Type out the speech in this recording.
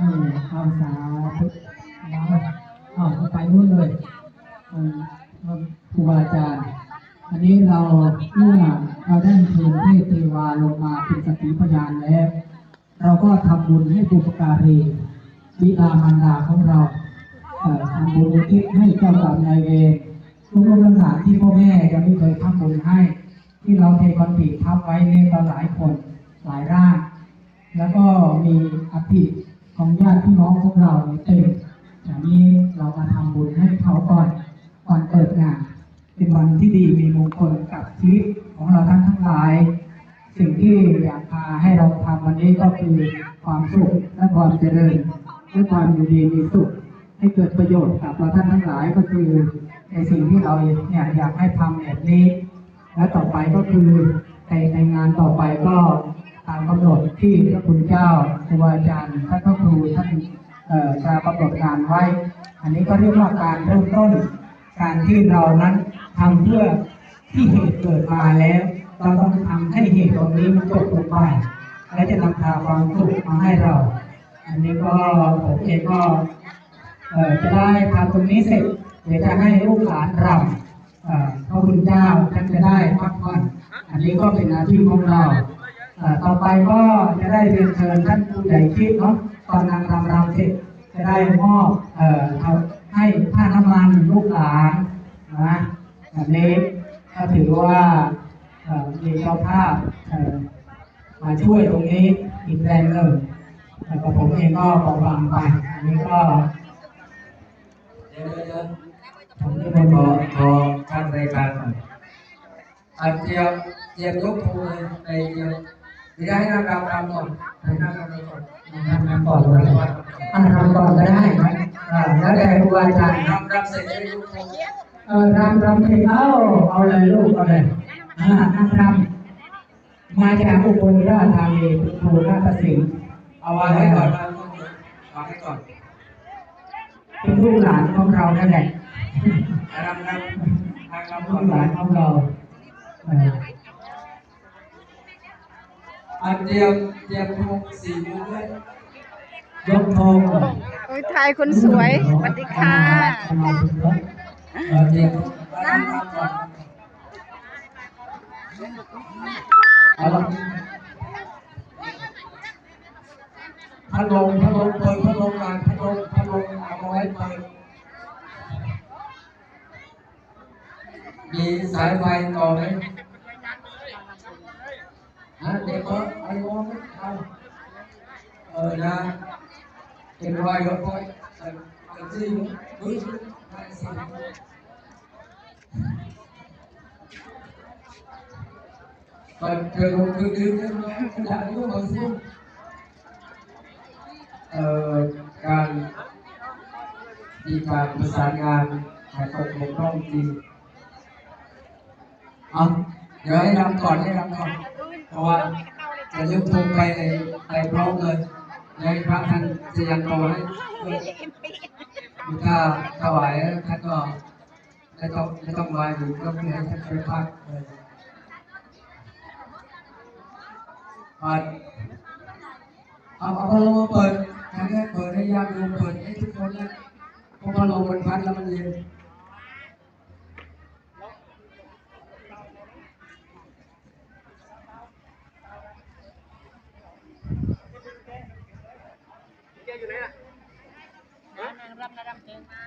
เออเอาสาธุเอาเอาไปนู่นเลยเออครูบาอาจารย์ อันนี้เราเมื่อเราได้เชิญเทพเทวาลงมาเป็นสกขีพยานแล้ว เราก็ทำบุญให้บุปการีบิดามารดาของเราทำบุญอุทิศให้เจ้ากรรมนายเวรทุกลูกหลานที่พ่อแม่ยังไม่เคยทำบุญให้ ที่เราเทคอนติทับไว้เนี่ยก็หลายคนหลายร่าง แล้วก็มีอภิ ของญาติพี่น้องพวกเราเต็มอย่างนี้เรามาทำบุญให้เขาก่อนก่อนเปิดงาน เป็นวันที่ดีมีมงคลกับชีวิตของเราทั้งทั้งหลาย สิ่งที่อยากพาให้เราทำวันนี้ก็คือความสุขและความเจริญและความอยู่ดีมีสุขให้เกิดประโยชน์กับเราท่านทั้งหลายก็คือในสิ่งที่เราเนี่ยอยากให้ทำแบบนี้ และต่อไปก็คือในในงานต่อไปก็ ตามกำหนดที่พระคุณเจ้าครูอาจารย์ท่านพระครูท่านจะกำหนดงานไว้ อันนี้ก็เรียกว่าการเริ่มต้น การที่เรานั้นทำเพื่อที่เหตุเกิดมาแล้ว เราต้องทำให้เหตุตรงนี้มันจบลงไปและจะนำพาความสุขมาให้เรา อันนี้ก็ผมเองก็จะได้ทำตรงนี้เสร็จเดี๋ยวจะให้ลูกหลานรำเอ่อพระคุณเจ้าท่านจะได้พักผ่อนอันนี้ก็เป็นหน้าที่ของเรา ต่อไปก็จะได้เรียนเชิญท่านผู้ใหญ่คิดเนาะตอนนางรำรำเสร็จจะได้มอบเอ่อให้ค่าน้ำมันลูกหลานนะแบบนี้ก็ถือว่าเอ่อมีเจ้าภาพมาช่วยตรงนี้อีกแรงหนึ่งแล้วก็ผมเองก็บอกฟังไป อันนี้ก็เดี๋ยวเดี๋ยวผมจะขเป็นบอกขอการรายการหน่อยอันเจียบเจียบยกโทรเลยไอเจียบ ไม่ได้ให้นางรำรำก่อนให้นางรำรำก่อนทำงานก่อนเลยอ่าทำก่อนก็ได้นะแล้วแต่ครูอาจารย์รำรำเสร็จได้ยกโทรเออรำรำเพลงเอาเอาเลยลูกเอาเลยอ่านั่งรำมาจากอุบลราชธานีครูราชสิงห์เอาวางไว้ก่อนนะวางไว้ก่อนเป็นลูกหลานของเรานั่นแหละรำรำนางรำลูกหลานของเรา อออันเจียบเจียบโทรสี่มือด้วยยกธงโอ้ยทายคนสวยสวัสดีค่ะสมาเนเดียบรำรำก่อนเอาละพัดลมพัดลมเปิดพัดลมงานพัดลมพัดลมเอาไว้เปิดมีสายไฟต่อไหม ฮะเด็กก็ไอ้วอไม่เอาเออนะเป็นรอยรถไฟเออเออสิเฮ้ยไม่สิเปิดเจอลงคือคือคืออยากรู้มาสิเอ่อการมีการประสานงานหายตกบกพร่องจริงเอาเดี๋ยวให้รำก่อนให้รำก่อน เพราะว่าจะยกธงไปในไปพร้อมเลยในพระท่านจะยังต่อให้ถ้าถวายท่านก็ไม่ต้องไม่ต้องมาอยู่ก็ไม่ให้ท่านไปพักเลยปัดเอาเอาพัดลมมาเปิดทางนี้เปิดให้ญาติโยมเปิดให้ทุกคนนะเพราะพัดลมมันพัดแล้วมันเย็น รับระดำเจอมา